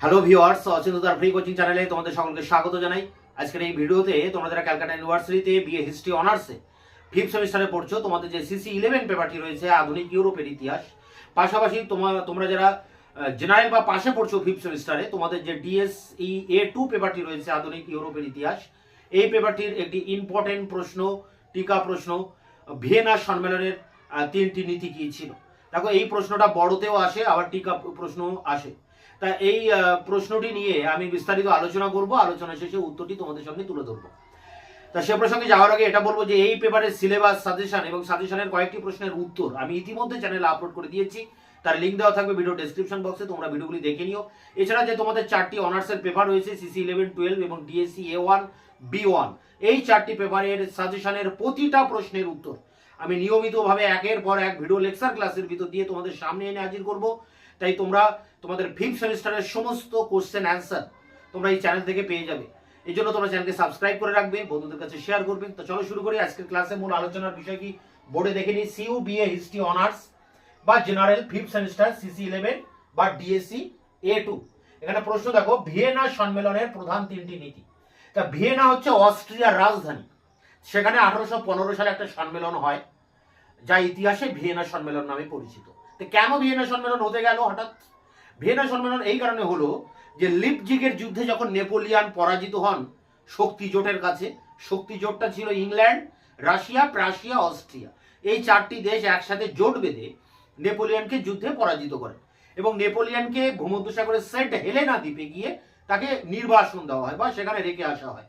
Hello viewers অচিন্ততার free coaching চ্যানেলে তোমাদের সকলকে স্বাগত জানাই। আজকের এই ভিডিওতে তোমরা যারা ক্যালকাটা ইউনিভার্সিটিতে বিএ হিস্ট্রি অনার্সে ফিফথ সেমিস্টারে পড়ছো, তোমাদের যে সিসি ইলেভেন পেপারটি রয়েছে, আধুনিক ইউরোপের ইতিহাস, পাশাপাশি তোমার তোমরা যারা জেনারেল বা পাশে পড়ছো ফিফথ সেমিস্টারে তোমাদের যে ডিএসই এ টু পেপারটি রয়েছে, আধুনিক ইউরোপের ইতিহাস, এই পেপারটির একটি ইম্পর্টেন্ট প্রশ্ন, টিকা প্রশ্ন, ভিয়েনা সম্মেলনের তিনটি নীতি কি ছিল? দেখো, এই প্রশ্নটা বড়তেও আসে, আবার টিকা প্রশ্ন আসে। তা এই প্রশ্নটি নিয়ে আমি বিস্তারিত আলোচনা করব। আলোচনা শেষে উত্তরটি তোমাদের সঙ্গে তুলে ধরবো। তা সে প্রসঙ্গে যাওয়ার আগে এটা বলব যে এই পেপারের সিলেবাস সাজেশন এবং সাজেশনের কয়েকটি প্রশ্নের উত্তর আমি ইতিমধ্যে চ্যানেলে আপলোড করে দিয়েছি। তার লিঙ্ক দেওয়া থাকবে ভিডিও ডেসক্রিপশন বক্সে তোমরা ভিডিওগুলি দেখে নিও। এছাড়া যে তোমাদের চারটি অনার্সের পেপার রয়েছে সিসি ইলেভেন টুয়েলভ এবং DSC A one B one এই চারটি পেপারের সাজেশনের প্রতিটা প্রশ্নের উত্তর। আমি নিয়মিতভাবে একের পর এক ভিডিও লেকচার ক্লাসের ভিতর দিয়ে তোমাদের সামনে এনে হাজির করব। তাই তোমরা তোমাদের ফিফথ সেমিস্টারের সমস্ত কোশ্চেন অ্যান্সার তোমরা এই চ্যানেল থেকে পেয়ে যাবে। এই জন্য তোমরা চ্যানেলকে সাবস্ক্রাইব করে রাখবে, বন্ধুদের কাছে শেয়ার করবে। তো চলো শুরু করি। আজকের ক্লাসে মূল আলোচনার বিষয় কি? বোর্ডে দেখে নিই। সিইউ বিএ হিস্ট্রি অনার্স বা general fifth semester CC eleven বা ডিএসসি এ টু এখানে প্রশ্ন দেখো, ভিয়েনা সম্মেলনের প্রধান তিনটি নীতি। তা ভিয়েনা হচ্ছে অস্ট্রিয়ার রাজধানী। সেখানে আঠারোশো পনেরো সালে একটা সম্মেলন হয়, যা ইতিহাসে ভিয়েনা সম্মেলন নামে পরিচিত। তো কেন ভিয়েনা সম্মেলন হতে গেল হঠাৎ? ভিয়েনা সম্মেলন এই কারণে হলো যে লিপজিগের যুদ্ধে যখন নেপোলিয়ান পরাজিত হন শক্তি জোটের কাছে, শক্তি জোটটা ছিল ইংল্যান্ড, রাশিয়া, প্রাশিয়া, অস্ট্রিয়া। এই চারটি দেশ একসাথে জোট বেঁধে নেপোলিয়ানকে যুদ্ধে পরাজিত করে এবং নেপোলিয়ানকে ভূমধ্যসাগরের সেন্ট হেলেনা দ্বীপে গিয়ে তাকে নির্বাসন দেওয়া হয় বা সেখানে রেখে আসা হয়।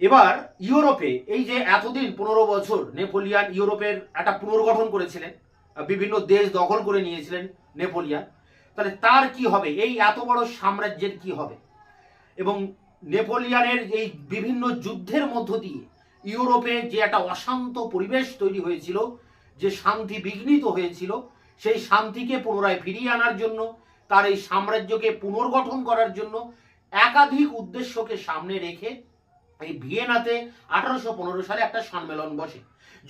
এবার ইউরোপে এই যে এতদিন পনেরো বছর নেপোলিয়ান ইউরোপের একটা পুনর্গঠন করেছিলেন বিভিন্ন দেশ দখল করে নিয়েছিলেন নেপোলিয়ান। তাহলে তার কি হবে? এই এত বড় সাম্রাজ্যের কি হবে? এবং নেপোলিয়ানের এই বিভিন্ন যুদ্ধের মধ্য দিয়ে ইউরোপে যে একটা অশান্ত পরিবেশ তৈরি হয়েছিল, যে শান্তি বিঘ্নিত হয়েছিল, সেই শান্তিকে পুনরায় ফিরিয়ে আনার জন্য, তার এই সাম্রাজ্যকে পুনর্গঠন করার জন্য একাধিক উদ্দেশ্যকে সামনে রেখে এই ভিয়েনাতে আঠারোশো পনেরো সালে একটা সম্মেলন বসে।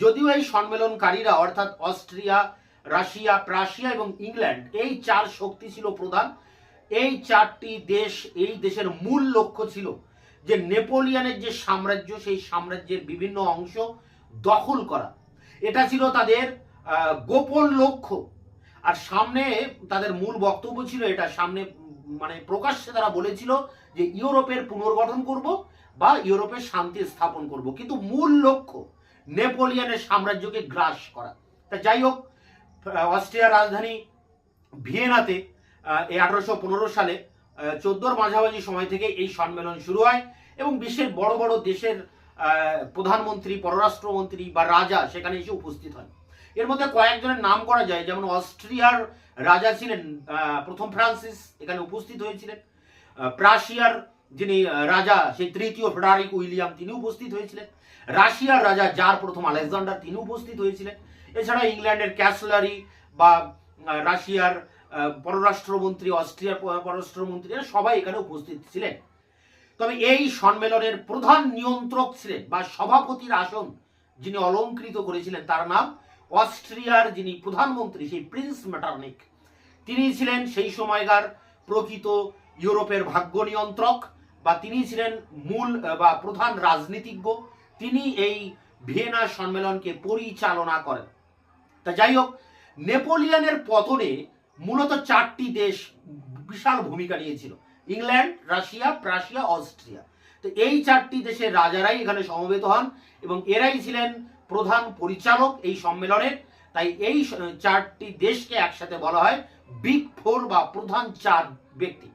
যদিও এই সম্মেলনকারীরা, অর্থাৎ অস্ট্রিয়া, রাশিয়া, প্রাশিয়া এবং ইংল্যান্ড, এই চার শক্তি ছিল প্রধান। এই চারটি দেশ, এই দেশের মূল লক্ষ্য ছিল যে নেপোলিয়ানের যে সাম্রাজ্য, সেই সাম্রাজ্যের বিভিন্ন অংশ দখল করা। এটা ছিল তাদের গোপন লক্ষ্য। আর সামনে তাদের মূল বক্তব্য ছিল এটা, সামনে মানে প্রকাশ্যে তারা বলেছিল যে ইউরোপের পুনর্গঠন করব বা ইউরোপের শান্তি স্থাপন করব। কিন্তু মূল লক্ষ্য নেপোলিয়ানের সাম্রাজ্যকে গ্রাস করা। তা যাই হোক অস্ট্রিয়ার রাজধানী ভিয়েনাতে এই আঠারোশো পনেরো সালে চোদ্দোর মাঝামাঝি সময় থেকে এই সম্মেলন শুরু হয় এবং বিশ্বের বড় বড় দেশের প্রধানমন্ত্রী, পররাষ্ট্রমন্ত্রী বা রাজা সেখানে এসে উপস্থিত হন। এর মধ্যে কয়েকজনের নাম করা যায়, যেমন অস্ট্রিয়ার রাজা ছিলেন প্রথম ফ্রান্সিস, এখানে উপস্থিত হয়েছিলেন। প্রাশিয়ার যিনি রাজা, সেই তৃতীয় ফেডারিক উইলিয়াম, তিনি উপস্থিত হয়েছিলেন। রাশিয়ার রাজা যার প্রথম আলেকজান্ডার, তিনি উপস্থিত হয়েছিলেন। এছাড়া ইংল্যান্ডের ক্যাসলারি বা রাশিয়ার পররাষ্ট্রমন্ত্রী, অস্ট্রিয়ার পররাষ্ট্রমন্ত্রী, এরা সবাই এখানে উপস্থিত ছিলেন। তবে এই সম্মেলনের প্রধান নিয়ন্ত্রক ছিলেন বা সভাপতির আসন যিনি অলঙ্কৃত করেছিলেন, তার নাম অস্ট্রিয়ার যিনি প্রধানমন্ত্রী, সেই প্রিন্স মেটার্নিক। তিনি ছিলেন সেই সময়কার প্রকৃত ইউরোপের ভাগ্য নিয়ন্ত্রক। বা তিনি ছিলেন মূল বা প্রধান রাজনীতিজ্ঞ, তিনি এই ভিয়েনা সম্মেলনকে পরিচালনা করেন। তা যাই হোক, নেপোলিয়ানের পতনে মূলত চারটি দেশ বিশাল ভূমিকা নিয়েছিল, ইংল্যান্ড, রাশিয়া, প্রাশিয়া, অস্ট্রিয়া। তো এই চারটি দেশের রাজারাই এখানে সমবেত হন এবং এরাই ছিলেন প্রধান পরিচালক এই সম্মেলনের। তাই এই চারটি দেশকে একসাথে বলা হয় বিগ ফোর বা প্রধান চার ব্যক্তি।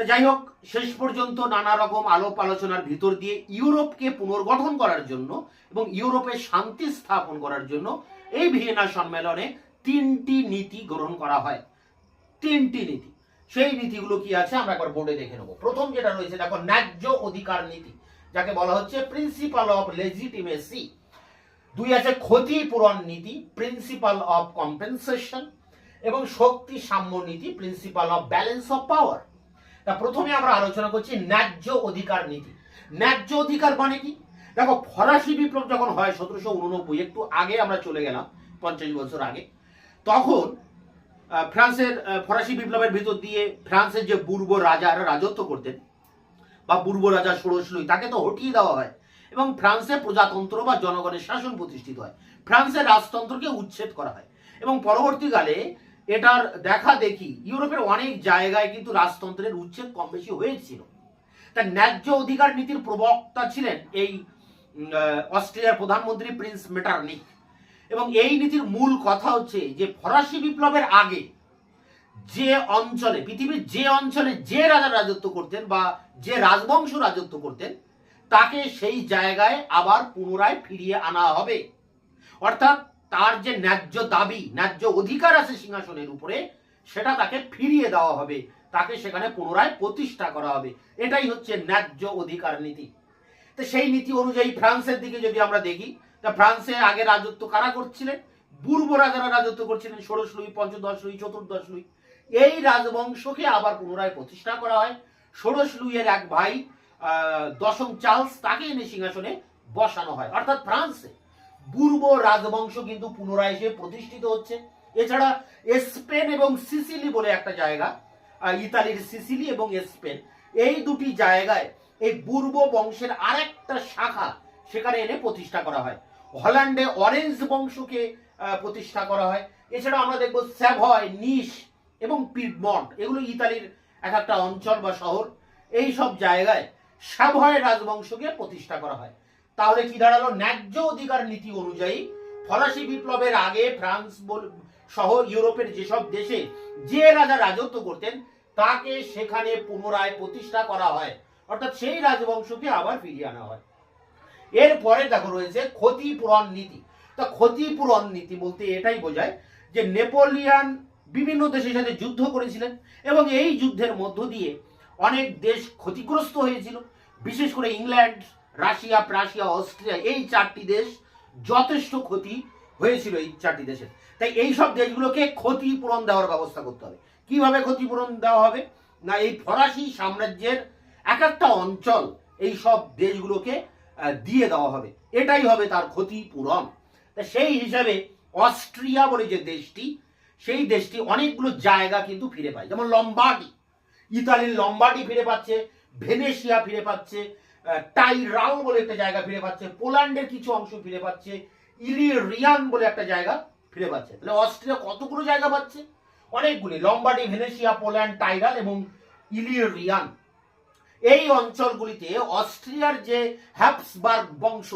তো যাই হোক, শেষ পর্যন্ত নানা রকম আলোপ আলোচনার ভিতর দিয়ে ইউরোপকে পুনর্গঠন করার জন্য এবং ইউরোপে শান্তি স্থাপন করার জন্য এই ভিয়েনা সম্মেলনে তিনটি নীতি গ্রহণ করা হয়। তিনটি নীতি। সেই নীতিগুলো কি আছে আমরা একবার বোর্ডে দেখে নেব। প্রথম যেটা রয়েছে, দেখো, ন্যায্য অধিকার নীতি, যাকে বলা হচ্ছে প্রিন্সিপাল অফ লেজিটিমেসি দুই আছে ক্ষতিপূরণ নীতি প্রিন্সিপাল অফ কম্পেনসেশন এবং শক্তি সাম্য নীতি principle of balance of power তা প্রথমে আমরা আলোচনা করছি ন্যায্য অধিকার নীতি। ন্যায্য অধিকার মানে কি? দেখো, ফরাসি বিপ্লব যখন হয় সতেরোশো উননব্বই, একটু আগে আমরা চলে গেলাম, পঞ্চাশ বছর আগে, তখন ফ্রান্সের ফরাসি বিপ্লবের ভিতর দিয়ে ফ্রান্সের যে পূর্ব রাজারা রাজত্ব করতেন, বা পূর্ব রাজা ষোড়শ তাকে তো হটিয়ে দেওয়া হয়, এবং ফ্রান্সে প্রজাতন্ত্র বা জনগণের শাসন প্রতিষ্ঠিত হয়। ফ্রান্সের রাজতন্ত্রকে উচ্ছেদ করা হয়, এবং পরবর্তীকালে এটার দেখা দেখি। ইউরোপের অনেক জায়গায় কিন্তু রাজতন্ত্রের উচ্ছেদ কম বেশি হয়েছিল। তার ন্যায্য অধিকার নীতির প্রবক্তা ছিলেন এই অস্ট্রিয়ার প্রধানমন্ত্রী প্রিন্স মেটারনিক। এবং এই নীতির মূল কথা হচ্ছে যে, ফরাসি বিপ্লবের আগে যে অঞ্চলে, পৃথিবীর যে অঞ্চলে যে রাজা রাজত্ব করতেন বা যে রাজবংশ রাজত্ব করতেন, তাকে সেই জায়গায় আবার পুনরায় ফিরিয়ে আনা হবে। অর্থাৎ তার যে ন্যায্য দাবি, ন্যায্য অধিকার আছে সিংহাসনের উপরে, সেটা তাকে ফিরিয়ে দেওয়া হবে। তাকে সেখানে পুনরায় প্রতিষ্ঠা করা হবে। এটাই হচ্ছে ন্যায্য অধিকার নীতি। তো সেই নীতি অনুযায়ী ফ্রান্সের দিকে যদি আমরা দেখি, তা ফ্রান্সে আগে রাজত্ব কারা করছিলেন? বুর্ব রাজারা রাজত্ব করছিলেন ষোড়শ লুই পঞ্চদশ লুই চতুর্দশ লুই এই রাজবংশকে আবার পুনরায় প্রতিষ্ঠা করা হয়। ষোড়শ লুইয়ের এক ভাই দশম চার্লস, তাকে এনে সিংহাসনে বসানো হয়। অর্থাৎ ফ্রান্সে। পূর্ব রাজবংশ কিন্তু পুনরায় এসে প্রতিষ্ঠিত হচ্ছে। এছাড়া স্পেন এবং সিসিলি বলে একটা জায়গা ইতালির সিসিলি এবং স্পেন। এই দুটি জায়গায় এই পূর্ব বংশের আরেকটা শাখা সেখানে এনে প্রতিষ্ঠা করা হয়। হল্যান্ডে অরেঞ্জ বংশকে প্রতিষ্ঠা করা হয়। এছাড়া আমরা দেখব স্যাভয়, নিস এবং পিডমন্ট। এগুলো ইতালির এক একটা অঞ্চল বা শহর। এই সব জায়গায় স্যাভয় রাজবংশকে প্রতিষ্ঠা করা হয়। তাহলে কি দাঁড়াল? ন্যায্য অধিকার নীতি অনুযায়ী ফরাসি বিপ্লবের আগে ফ্রান্স সহ ইউরোপের যেসব দেশে যে রাজা রাজত্ব করতেন, তাকে সেখানে পুনরায় প্রতিষ্ঠা করা হয়। অর্থাৎ সেই রাজবংশকে আবার ফিরিয়ে আনা হয়। এরপরে দেখো রয়েছে ক্ষতিপূরণ নীতি। তা ক্ষতিপূরণ নীতি বলতে এটাই বোঝায় যে নেপোলিয়ান বিভিন্ন দেশের সাথে যুদ্ধ করেছিলেন এবং এই যুদ্ধের মধ্য দিয়ে অনেক দেশ ক্ষতিগ্রস্ত হয়েছিল। বিশেষ করে ইংল্যান্ড রাশিয়া, প্রাশিয়া, অস্ট্রিয়া, এই চারটি দেশ যথেষ্ট ক্ষতি হয়েছিল এই চারটি দেশের তাই এই সব দেশগুলোকে ক্ষতিপূরণ দেওয়ার ব্যবস্থা করতে হবে। কীভাবে ক্ষতিপূরণ দেওয়া হবে? না, এই ফরাসি সাম্রাজ্যের এক একটা অঞ্চল এই সব দেশগুলোকে দিয়ে দেওয়া হবে। এটাই হবে তার ক্ষতিপূরণ। তা সেই হিসাবে অস্ট্রিয়া বলে যে দেশটি, সেই দেশটি অনেকগুলো জায়গা কিন্তু ফিরে পায়। যেমন লম্বার্ডি। ইতালির লম্বার্ডি ফিরে পাচ্ছে, ভেনেশিয়া ফিরে পাচ্ছে টাইরাল বলে একটা জায়গা ফিরে পাচ্ছে, পোল্যান্ডের কিছু অংশ ফিরে পাচ্ছে ইলিরিয়ান বলে একটা জায়গা ফিরে পাচ্ছে। তাহলে অস্ট্রিয়া কতগুলো জায়গা পাচ্ছে? অনেকগুলি, লম্বার্ডি ভেনেশিয়া পোল্যান্ড টাইরাল এবং ইলিরিয়ান এই অঞ্চলগুলিতে অস্ট্রিয়ার যে হ্যাপসবার্গ বংশ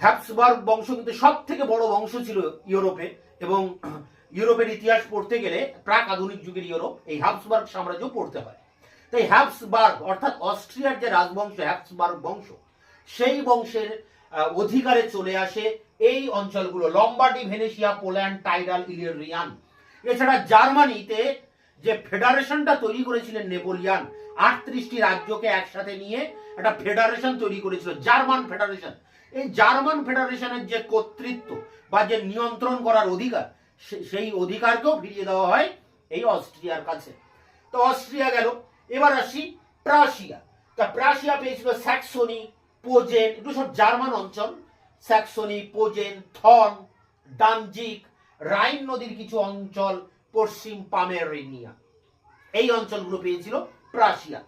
হ্যাপসবার্গ বংশ কিন্তু সব থেকে বড় বংশ ছিল ইউরোপে এবং ইউরোপের ইতিহাস পড়তে গেলে প্রাক আধুনিক যুগের ইউরোপ এই হ্যাপসবার্গ সাম্রাজ্য পড়তে হয়। তাই হ্যাপসবার্গ, অর্থাৎ অস্ট্রিয়ার যে রাজবংশ, হ্যাপসবার্গ বংশ, সেই বংশের অধিকারে চলে আসে এই অঞ্চলগুলো। Lombardy, Venetia, Poland Tyrol Illyrian এছাড়া জার্মানিতে যে ফেডারেশনটা তৈরি করেছিলেন নেপোলিয়ান, আটত্রিশটি রাজ্যকে একসাথে নিয়ে একটা ফেডারেশন তৈরি করেছিল, জার্মান ফেডারেশন। এই জার্মান ফেডারেশনের যে কর্তৃত্ব বা যে নিয়ন্ত্রণ করার অধিকার সেই অধিকারকেও ফিরিয়ে দেওয়া হয় এই অস্ট্রিয়ার কাছে। তো অস্ট্রিয়া গেল। এবার আসি প্রাশিয়া। তা প্রাশিয়া পেয়েছিল স্যাক্সনি পোজেন এগুলো সব জার্মান অঞ্চল। স্যাক্সনি পোজেন থন ডানজিক রাইন নদীর কিছু অঞ্চল পশ্চিম পামেরিনিয়া। এই অঞ্চলগুলো পেয়েছিল প্রাশিয়া।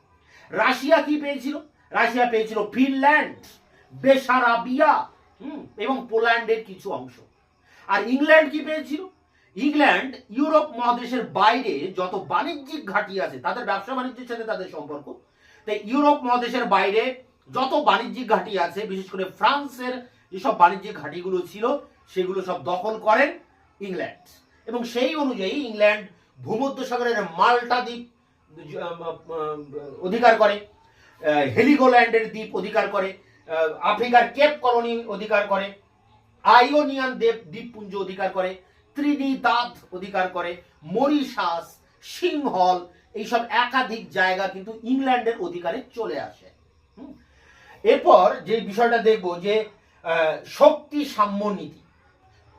রাশিয়া কি পেয়েছিল? রাশিয়া পেয়েছিল ফিনল্যান্ড বেসারাবিয়া হুম, এবং পোল্যান্ডের কিছু অংশ। আর ইংল্যান্ড কি পেয়েছিল? ইংল্যান্ড, ইউরোপ মহাদেশের বাইরে যত বাণিজ্যিক ঘাঁটি আছে, তাদের ব্যবসা বাণিজ্যের সাথে তাদের সম্পর্ক। তাই ইউরোপ মহাদেশের বাইরে যত বাণিজ্যিক ঘাঁটি আছে, বিশেষ করে ফ্রান্সের যেসব বাণিজ্যিক ঘাঁটিগুলো ছিল, সেগুলো সব দখল করেন ইংল্যান্ড। এবং সেই অনুযায়ী ইংল্যান্ড ভূমধ্যসাগরের মাল্টা দ্বীপ অধিকার করে হেলিগোল্যান্ডের দ্বীপ অধিকার করে আফ্রিকার কেপ কলোনি অধিকার করে, আইওনিয়ান দ্বীপ দ্বীপপুঞ্জ অধিকার করে ত্রিনিদাদ অধিকার করে, মরিশাস, সিংহল, এইসব একাধিক জায়গা কিন্তু ইংল্যান্ডের অধিকারে চলে আসে। এরপর যে বিষয়টা দেখব যে শক্তি সাম্য নীতি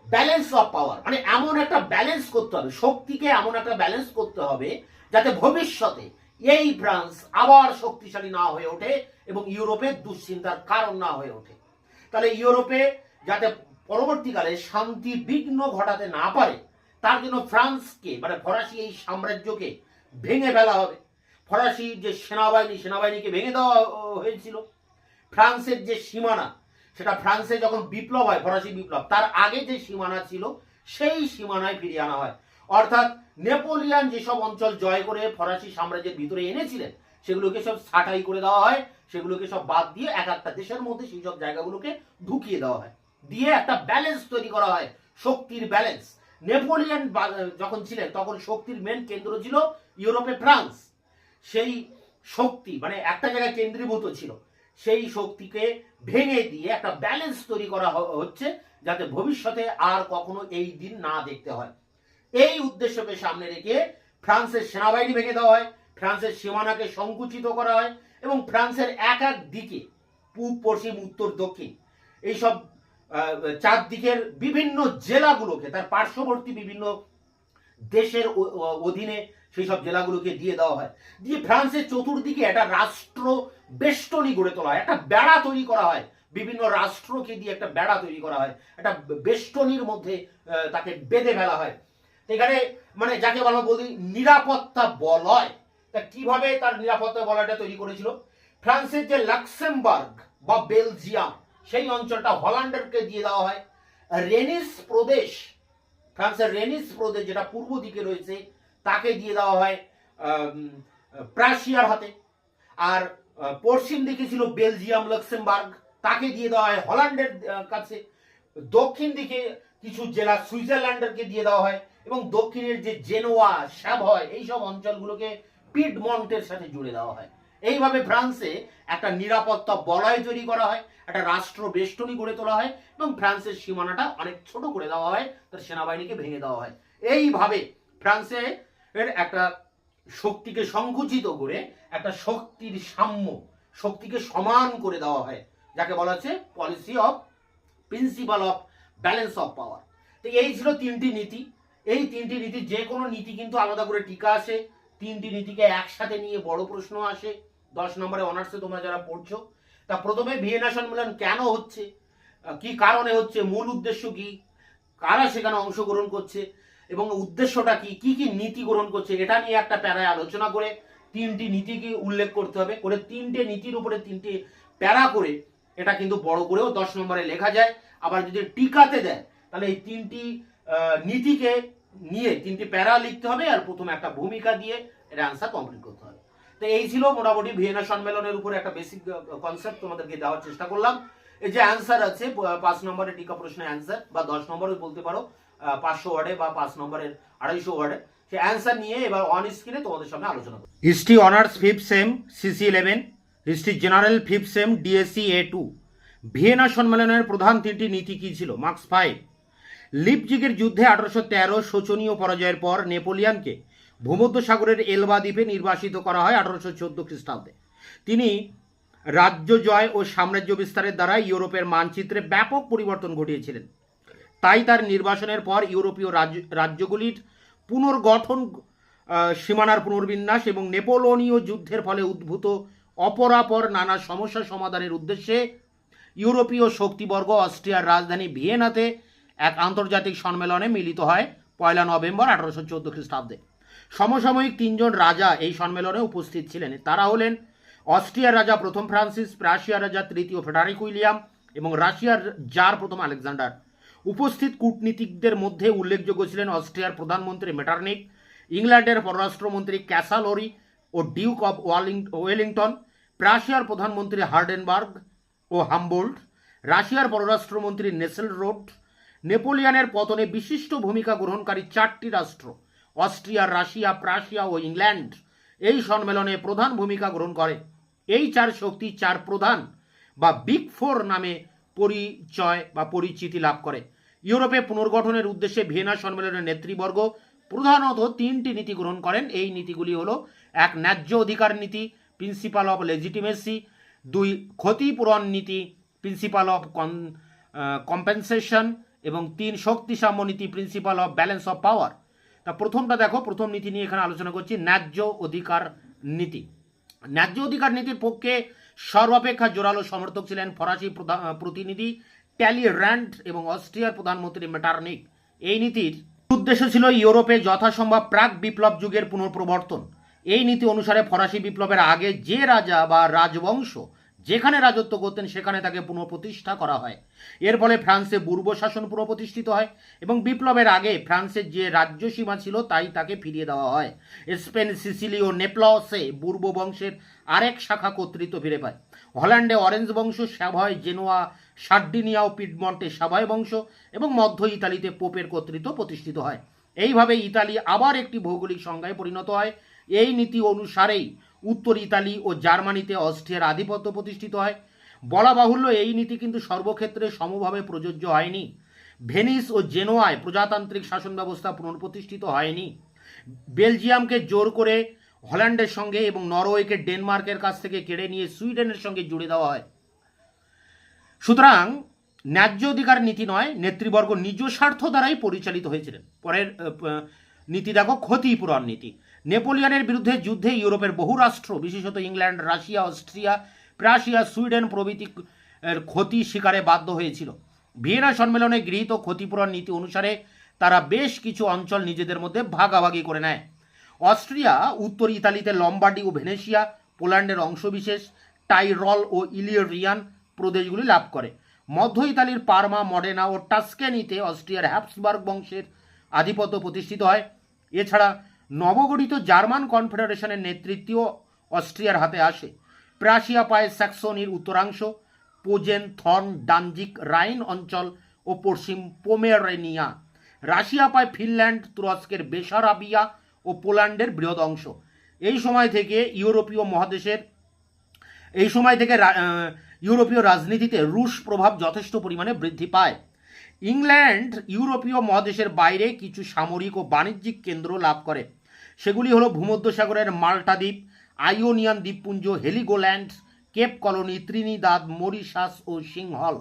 ব্যালেন্স অফ পাওয়ার মানে এমন একটা ব্যালেন্স করতে হবে, শক্তিকে এমন একটা ব্যালেন্স করতে হবে যাতে ভবিষ্যতে এই ফ্রান্স আবার শক্তিশালী না হয়ে ওঠে এবং ইউরোপের দুশ্চিন্তার কারণ না হয়ে ওঠে। তাহলে ইউরোপে যাতে পরবর্তীকালে শান্তি বিঘ্ন ঘটাতে না পারে, তার জন্য ফ্রান্সকে মানে ফরাসি এই সাম্রাজ্যকে ভেঙে ফেলা হবে। ফরাসি যে সেনাবাহিনী, সেনাবাহিনীকে ভেঙে দেওয়া হয়েছিল, ফ্রান্সের যে সীমানা, সেটা ফ্রান্সে যখন বিপ্লব হয়, ফরাসি বিপ্লব, তার আগে যে সীমানা ছিল, সেই সীমানায় ফিরিয়ে আনা হয়। অর্থাৎ নেপোলিয়ান যেসব অঞ্চল জয় করে ফরাসি সাম্রাজ্যের ভিতরে এনেছিলেন, সেগুলোকে সব ছাঁটাই করে দেওয়া হয়, সেগুলোকে সব বাদ দিয়ে এক একটা দেশের মধ্যে সেই সব জায়গাগুলোকে ঢুকিয়ে দেওয়া হয়। দিয়ে একটা ব্যালেন্স তৈরি করা হয়, শক্তির ব্যালেন্স নেপোলিয়ান যখন ছিলেন, তখন শক্তির মেন কেন্দ্র ছিল ইউরোপে ফ্রান্স। সেই শক্তি মানে একটা জায়গায় কেন্দ্রীভূত ছিল, সেই শক্তিকে ভেঙে দিয়ে একটা ব্যালেন্স তৈরি করা হচ্ছে, যাতে ভবিষ্যতে আর কখনো এই দিন না দেখতে হয়। এই উদ্দেশ্যকে সামনে রেখে ফ্রান্সের সেনাবাহিনী ভেঙে দেওয়া হয়, ফ্রান্সের সীমানাকে সংকুচিত করা হয় এবং ফ্রান্সের এক এক দিকে পূব, পশ্চিম, উত্তর, দক্ষিণ, এইসব চারদিকের বিভিন্ন জেলাগুলোকে, তার পার্শ্ববর্তী বিভিন্ন দেশের অধীনে সেই সব জেলাগুলোকে দিয়ে দেওয়া হয়। দিয়ে ফ্রান্সের চতুর্দিকে একটা রাষ্ট্র বেষ্টনী গড়ে তোলা হয়, একটা বেড়া তৈরি করা হয়। বিভিন্ন রাষ্ট্রকে দিয়ে একটা বেড়া তৈরি করা হয়, একটা বেষ্টনীর মধ্যে তাকে বেঁধে ফেলা হয়। এখানে মানে যাকে বলা বলি নিরাপত্তা বলয়। তা কীভাবে তার নিরাপত্তা বলয়টা তৈরি করেছিল? ফ্রান্সের যে লাক্সেমবার্গ বা বেলজিয়াম সেই অঞ্চলটা হল্যান্ডারকে দিয়ে দেওয়া হয়। রেনিস প্রদেশ, ফ্রান্সের রেনিস প্রদেশ যেটা পূর্ব দিকে রয়েছে, তাকে দিয়ে দেওয়া হয় প্রাশিয়ার হাতে। আর পশ্চিম দিকে ছিল বেলজিয়াম, লক্সেমবার্গ, তাকে দিয়ে দেওয়া হয় হল্যান্ডের কাছে। দক্ষিণ দিকে কিছু জেলা সুইজারল্যান্ডেরকে দিয়ে দেওয়া হয় এবং দক্ষিণের যে জেনোয়া, স্যাভয়, এইসব অঞ্চলগুলোকে পিডমন্টের সাথে জুড়ে দেওয়া হয়। এইভাবে ফ্রান্সে একটা নিরাপত্তা বলয় তৈরি করা হয়, একটা রাষ্ট্র বেষ্টনী গড়ে তোলা হয় এবং ফ্রান্সের সীমানাটা অনেক ছোট করে দেওয়া হয়, তার সেনাবাহিনীকে ভেঙে দেওয়া হয়। এইভাবে ফ্রান্সে এর একটা শক্তিকে সংকুচিত করে একটা শক্তির সাম্য, শক্তিকে সমান করে দেওয়া হয়, যাকে বলা হচ্ছে policy of principle of balance of power তো এই ছিল তিনটি নীতি। এই তিনটি নীতি যে কোনো নীতি কিন্তু আলাদা করে টিকা আসে। তিনটি নীতিকে একসাথে নিয়ে বড় প্রশ্ন আসে। দশ নম্বরে অনার্সে তোমরা যারা পড়ছো, তা প্রথমে ভিয়েনা সম্মেলন কেন হচ্ছে? কি কারণে হচ্ছে? মূল উদ্দেশ্য কি? কারা সেখানে অংশগ্রহণ করছে? এবং উদ্দেশ্যটা কি? কি কি নীতি গ্রহণ করছে? এটা নিয়ে একটা প্যারায় আলোচনা করে তিনটি নীতিকে উল্লেখ করতে হবে। করে তিনটে নীতির উপরে তিনটি প্যারা করে এটা কিন্তু বড় করেও দশ নম্বরে লেখা যায়। আবার যদি টিকাতে দেয়, তাহলে এই তিনটি নীতিকে নিয়ে তিনটি প্যারা লিখতে হবে আর প্রথমে একটা ভূমিকা দিয়ে এর অ্যান্সার কমপ্লিট করতে হবে। তো এই ছিল মোটামুটি ভিয়েনা সম্মেলনের উপরে একটা বেসিক কনসেপ্ট তোমাদেরকে দেওয়ার চেষ্টা করলাম। এই যে অ্যান্সার আছে পাঁচ নম্বরের টিকা প্রশ্নের অ্যান্সার বা দশ নম্বরে বলতে পারো পাঁচশো ওয়ার্ডে বা পাঁচ নম্বরের আড়াইশো ওয়ার্ডে সেই অ্যান্সার নিয়ে এবার অন স্ক্রিনে তোমাদের সামনে আলোচনা করব। History honours fifth sem CC eleven history general fifth sem DSC A two Vienna সম্মেলনের প্রধান তিনটি নীতি কি ছিল? মার্কস ফাইভ লিপজিগের যুদ্ধে আঠারোশো তেরো শোচনীয় পরাজয়ের পর নেপোলিয়ানকে ভূমধ্যসাগরের এলবা দ্বীপে নির্বাসিত করা হয় আঠারোশো চোদ্দ খ্রিস্টাব্দে। তিনি রাজ্য জয় ও সাম্রাজ্য বিস্তারের দ্বারা ইউরোপের মানচিত্রে ব্যাপক পরিবর্তন ঘটিয়েছিলেন। তাই তার নির্বাসনের পর ইউরোপীয় রাজ্য রাজ্যগুলির পুনর্গঠন সীমানার পুনর্বিন্যাস এবং নেপোলনীয় যুদ্ধের ফলে উদ্ভূত অপরাপর নানা সমস্যা সমাধানের উদ্দেশ্যে ইউরোপীয় শক্তিবর্গ অস্ট্রিয়ার রাজধানী ভিয়েনাতে এক আন্তর্জাতিক সম্মেলনে মিলিত হয় পয়লা নভেম্বর আঠারোশো চোদ্দ খ্রিস্টাব্দে। সমসাময়িক তিনজন রাজা এই সম্মেলনে উপস্থিত ছিলেন। তারা হলেন অস্ট্রিয়ার রাজা প্রথম ফ্রান্সিস, রাশিয়ার রাজা তৃতীয় ফেডারিক উইলিয়াম এবং রাশিয়ার জার প্রথম আলেকজান্ডার। উপস্থিত কূটনীতিকদের মধ্যে উল্লেখযোগ্য ছিলেন অস্ট্রিয়ার প্রধানমন্ত্রী মেটারনিক, ইংল্যান্ডের পররাষ্ট্রমন্ত্রী ক্যাসালোরি ও ডিউক অব ওয়ালিং ওয়েলিংটন প্রাশিয়ার প্রধানমন্ত্রী হার্ডেনবার্গ ও হামবোল্ট, রাশিয়ার পররাষ্ট্রমন্ত্রী নেসেল রোড নেপোলিয়ানের পতনে বিশিষ্ট ভূমিকা গ্রহণকারী চারটি রাষ্ট্র। অস্ট্রিয়া, রাশিয়া, প্রাশিয়া ও ইংল্যান্ড এই সম্মেলনে প্রধান ভূমিকা গ্রহণ করে। এই চার শক্তি চার প্রধান বা বিগ ফোর নামে পরিচয় বা পরিচিতি লাভ করে। ইউরোপে পুনর্গঠনের উদ্দেশ্যে ভিয়েনা সম্মেলনের নেতৃবর্গ প্রধানত তিনটি নীতি গ্রহণ করেন। এই নীতিগুলি হল, এক, ন্যায্য অধিকার নীতি প্রিন্সিপাল অফ লেজিটিমেসি দুই, ক্ষতিপূরণ নীতি প্রিন্সিপাল অফ কম্পেনসেশন এবং তিন শক্তি সাম্য নীতি principle of balance of power তা প্রথমটা দেখো, প্রথম নীতি নিয়ে এখানে আলোচনা করছি, ন্যায্য অধিকার নীতি। ন্যায্য অধিকার নীতির পক্ষে সর্বাপেক্ষা জোরালো সমর্থক ছিলেন ফরাসি প্রতিনিধি ট্যালি র্যান্ড এবং অস্ট্রিয়ার প্রধানমন্ত্রী মেটার্নিক। এই নীতির উদ্দেশ্য ছিল ইউরোপে যথাসম্ভব প্রাক বিপ্লব যুগের পুনঃপ্রবর্তন। এই নীতি অনুসারে ফরাসি বিপ্লবের আগে যে রাজা বা রাজবংশ যেখানে রাজত্ব করতেন, সেখানে তাকে পুনঃপ্রতিষ্ঠা করা হয়। এর ফলে ফ্রান্সে পূর্ব শাসন পুনঃপ্রতিষ্ঠিত হয় এবং বিপ্লবের আগে ফ্রান্সের যে রাজ্য সীমা ছিল, তাই তাকে ফিরিয়ে দেওয়া হয়। স্পেন, সিসিলি ও নেপলসে পূর্ব বংশের আরেক শাখা কর্তৃত্ব ফিরে পায়। হল্যান্ডে অরেঞ্জ বংশ, স্যাভয়, জেনোয়া, সার্ডিনিয়া ও পিডমন্টে সাভয় বংশ এবং মধ্য ইতালিতে পোপের কর্তৃত্ব প্রতিষ্ঠিত হয়। এইভাবে ইতালি আবার একটি ভৌগোলিক সংজ্ঞায় পরিণত হয়। এই নীতি অনুসারেই উত্তর ইতালি ও জার্মানিতে অস্ট্রিয়ার আধিপত্য প্রতিষ্ঠিত হয়। বলা বাহুল্য এই নীতি কিন্তু সর্বক্ষেত্রে সমভাবে প্রযোজ্য হয়নি। ভেনিস ও জেনোয়ায় প্রজাতান্ত্রিক শাসন ব্যবস্থা পুনঃপ্রতিষ্ঠিত হয়নি। বেলজিয়ামকে জোর করে হল্যান্ডের সঙ্গে এবং নরওয়েকে ডেনমার্কের কাছ থেকে কেড়ে নিয়ে সুইডেনের সঙ্গে জুড়ে দেওয়া হয়। সুতরাং ন্যায্য অধিকার নীতি নয়, নেতৃবর্গ নিজ স্বার্থ দ্বারাই পরিচালিত হয়েছিলেন। পরের নীতি দেখো, ক্ষতিপূরণ নীতি। নেপোলিয়নের বিরুদ্ধে যুদ্ধে ইউরোপের বহু রাষ্ট্র, বিশেষত England, Russia, Austria, Prussia, Sweden প্রভৃতি ক্ষতি শিকারে বাধ্য হয়েছিল। ভিয়েনা সম্মেলনে গৃহীত ক্ষতিপূরণ নীতি অনুসারে তারা বেশ কিছু অঞ্চল নিজেদের মধ্যে ভাগাভাগি করে নেয়। অস্ট্রিয়া, উত্তর ইতালিতে লম্বার্ডি ও ভেনেশিয়া, পোল্যান্ডের অংশবিশেষ টাইরল ও ইলিয়রিয়ান প্রদেশগুলি লাভ করে। মধ্য ইতালির পারমা, মডেনা ও টাস্কেনিতে অস্ট্রিয়ার হ্যাপসবার্গ বংশের আধিপত্য প্রতিষ্ঠিত হয়। এছাড়া নবগঠিত জার্মান কনফেডারেশনের নেতৃত্বও অস্ট্রিয়ার হাতে আসে। প্রাশিয়া পায় স্যাক্সনির উত্তরাংশ, পোজেন, থর্ন, ডানজিক, রাইন অঞ্চল ও পশ্চিম পোমেরেনিয়া। রাশিয়া পায় ফিনল্যান্ড, তুরস্কের বেসারাবিয়া ও পোল্যান্ডের বৃহৎ অংশ। এই সময় থেকে ইউরোপীয় মহাদেশের, এই সময় থেকে ইউরোপীয় রাজনীতিতে রুশ প্রভাব যথেষ্ট পরিমাণে বৃদ্ধি পায়। ইংল্যান্ড ইউরোপীয় মহাদেশের বাইরে কিছু সামরিক ও বাণিজ্যিক কেন্দ্র লাভ করে। সেগুলি হলো ভূমধ্যসাগরের মাল্টা দ্বীপ, আইওনিয়ান দ্বীপপুঞ্জ, Heligoland, Cape colony, Trinidad, Mauritius ও সিংহল।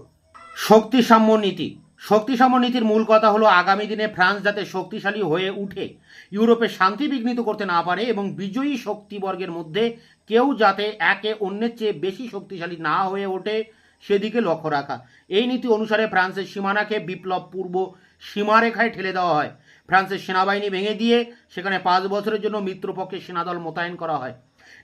শক্তি সাম্য নীতি। শক্তি সাম্য নীতির মূল কথা হলো আগামী দিনে ফ্রান্স যাতে শক্তিশালী হয়ে উঠে, ইউরোপে শান্তি বিঘ্নিত করতে না পারে এবং বিজয়ী শক্তিবর্গের মধ্যে কেউ যাতে একে অন্যের চেয়ে বেশি শক্তিশালী না হয়ে ওঠে, সেদিকে লক্ষ্য রাখা। এই নীতি অনুসারে ফ্রান্সের সীমানাকে বিপ্লব পূর্ব সীমারেখায় ঠেলে দেওয়া হয়। ফ্রান্সের সেনাবাহিনী ভেঙে দিয়ে সেখানে পাঁচ বছরের জন্য মিত্রপক্ষের সেনাদল মোতায়েন করা হয়।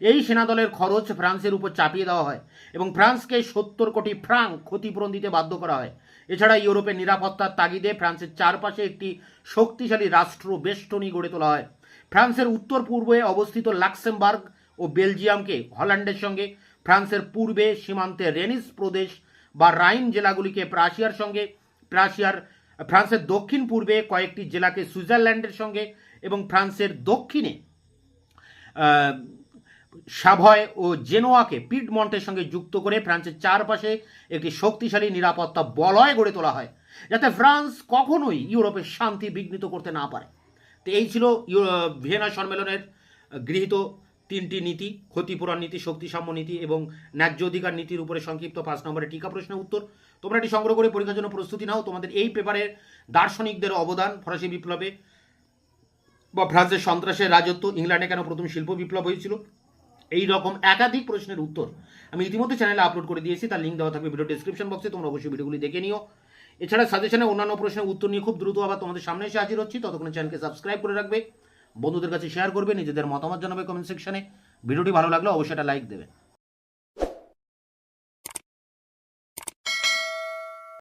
এই সেনাদলের খরচ ফ্রান্সের উপর চাপিয়ে দেওয়া হয় এবং ফ্রান্সকে সত্তর কোটি ফ্রাঙ্ক ক্ষতিপূরণ দিতে বাধ্য করা হয়। এছাড়া ইউরোপের নিরাপত্তার তাগিদে ফ্রান্সের চারপাশে একটি শক্তিশালী রাষ্ট্র বেষ্টনী গড়ে তোলা হয়। ফ্রান্সের উত্তর পূর্বে অবস্থিত লাক্সেমবার্গ ও বেলজিয়ামকে হল্যান্ডের সঙ্গে, ফ্রান্সের পূর্বে সীমান্তে রেনিস প্রদেশ বা রাইন জেলাগুলিকে প্রাশিয়ার সঙ্গে, প্রাশিয়ার ফ্রান্সের দক্ষিণ পূর্বে কয়েকটি জেলাকে সুইজারল্যান্ডের সঙ্গে এবং ফ্রান্সের দক্ষিণে সাভয় ও জেনোয়াকে পিডমন্টের সঙ্গে যুক্ত করে ফ্রান্সের চারপাশে একটি শক্তিশালী নিরাপত্তা বলয় গড়ে তোলা হয়, যাতে ফ্রান্স কখনোই ইউরোপের শান্তি বিঘ্নিত করতে না পারে। তো এই ছিল ভিয়েনা সম্মেলনের গৃহীত তিনটি নীতি, ক্ষতিপূরণ নীতি, শক্তিসাম্য নীতি এবং ন্যায্য অধিকার নীতির উপরে সংক্ষিপ্ত পাঁচ নম্বরের টিকা প্রশ্নের উত্তর। তোমরা এটি সংগ্রহ করে পরীক্ষার জন্য প্রস্তুতি নাও। তোমাদের এই পেপারের দার্শনিকদের অবদান, ফরাসি বিপ্লবে বা ফ্রান্সের সন্ত্রাসের রাজত্ব, ইংল্যান্ডে কেন প্রথম শিল্প বিপ্লব হয়েছিল, এই রকম একাধিক প্রশ্নের উত্তর আমি ইতিমধ্যে চ্যানেলে আপলোড করে দিয়েছি। তার লিঙ্ক দেওয়া থাকবে ভিডিও ডিসক্রিপশন বক্সে তোমরা অবশ্যই ভিডিওগুলি দেখে নিও। এছাড়া সাজেশনে অন্যান্য প্রশ্নের উত্তর নিয়ে খুব দ্রুত আবার তোমাদের সামনে এসে হাজির হচ্ছি। ততক্ষণ চ্যানেলকে সাবস্ক্রাইব করে রাখবে। বন্ধুদের কাছে শেয়ার করবে, নিজেদের মতামত জানাবে কমেন্ট সেকশনে ভিডিওটি ভালো লাগলে অবশ্যই একটা লাইক দেবে।